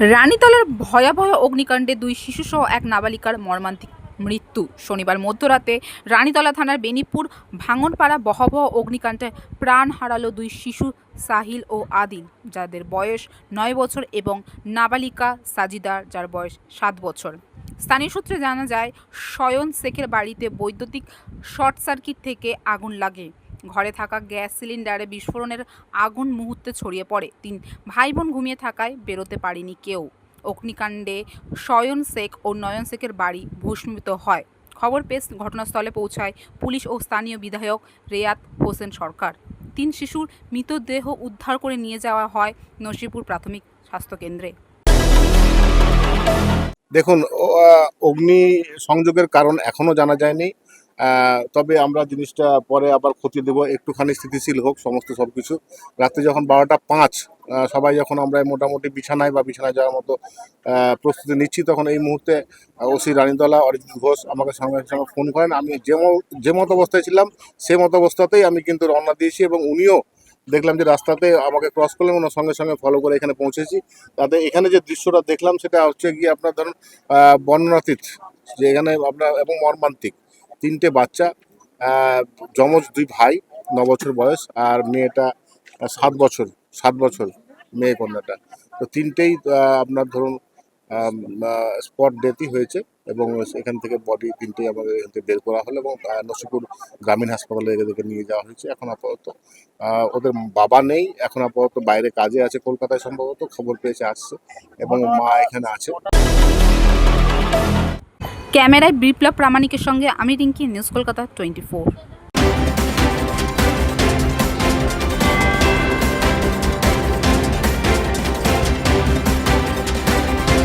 রানীতলার ভয়াবহ অগ্নিকাণ্ডে দুই শিশুসহ এক নাবালিকার মর্মান্তিক মৃত্যু। শনিবার মধ্যরাতে রানীতলা থানার বেনিপুর ভাঙনপাড়া ভয়াবহ অগ্নিকাণ্ডে প্রাণ হারালো দুই শিশু সাহিল ও আদিল, যাদের বয়স নয় বছর এবং নাবালিকা সাজিদার যার বয়স সাত বছর। স্থানীয় সূত্রে জানা যায় শয়ন শেখের বাড়িতে বৈদ্যুতিক শর্ট সার্কিট থেকে আগুন লাগে। ঘরে থাকা গ্যাস সিলিন্ডারে বিস্ফোরণের আগুন মুহূর্তে ছড়িয়ে পড়ে। তিন ভাই বোন ঘুমিয়ে থাকায় বেরোতে পারেনি কেউ। অগ্নিকাণ্ডে শয়ন শেখ ও নয়ন শেখের বাড়ি ভূস্মিত হয়। খবর পেয়ে ঘটনাস্থলে পৌঁছায় পুলিশ ও স্থানীয় বিধায়ক রেয়াত হোসেন সরকার। তিন শিশুর মৃতদেহ উদ্ধার করে নিয়ে যাওয়া হয় নসিপুর প্রাথমিক স্বাস্থ্যকেন্দ্রে। দেখুন অগ্নি সংযোগের কারণ এখনও জানা যায়নি। তবে আমরা জিনিসটা পরে আবার ক্ষতি দেবো। একটুখানি স্থিতিশীল হোক সমস্ত সব কিছু রাত্রে যখন বারোটা পাঁচ সবাই যখন আমরা মোটামুটি বিছানায় বা বিছানায় যাওয়ার মতো প্রস্তুতি নিচ্ছি, তখন এই মুহূর্তে ওসি রানীতলা, অরিজিৎ ঘোষ আমাকে সঙ্গে সঙ্গে ফোন করেন। আমি যে যে মতো অবস্থায় ছিলাম, সে মতো অবস্থাতেই আমি কিন্তু রওনা দিয়েছি এবং উনিও দেখলাম যে রাস্তাতে আমাকে ক্রস করলেন, ওনার সঙ্গে সঙ্গে ফলো করে এখানে পৌঁছেছি। তাতে এখানে যে দৃশ্যটা দেখলাম, সেটা হচ্ছে গিয়ে আপনার ধরুন বর্ণনাতীত, যে এখানে আপনার, এবং মর্মান্তিক। তিনটে বাচ্চা যমজ দুই ভাই, ন বছর বয়স, আর মেয়েটা সাত বছর সাত বছর মেয়ে কন্যাটা। তো তিনটেই আপনার ধরুন স্পট ডেথই হয়েছে এবং এখান থেকে বডি তিনটেই আমাদের এখান থেকে বের করা হলো এবং নসিপুর গ্রামীণ হাসপাতালে এদেরকে নিয়ে যাওয়া হয়েছে এখন আপাতত। ওদের বাবা নেই, এখন আপাতত বাইরে কাজে আছে কলকাতায় সম্ভবত, খবর পেয়েছে আসছে এবং মা এখানে আছে। ক্যামেরায় বিপ্লব প্রামাণিকের সঙ্গে আমি Rinki news Kolkata twenty four.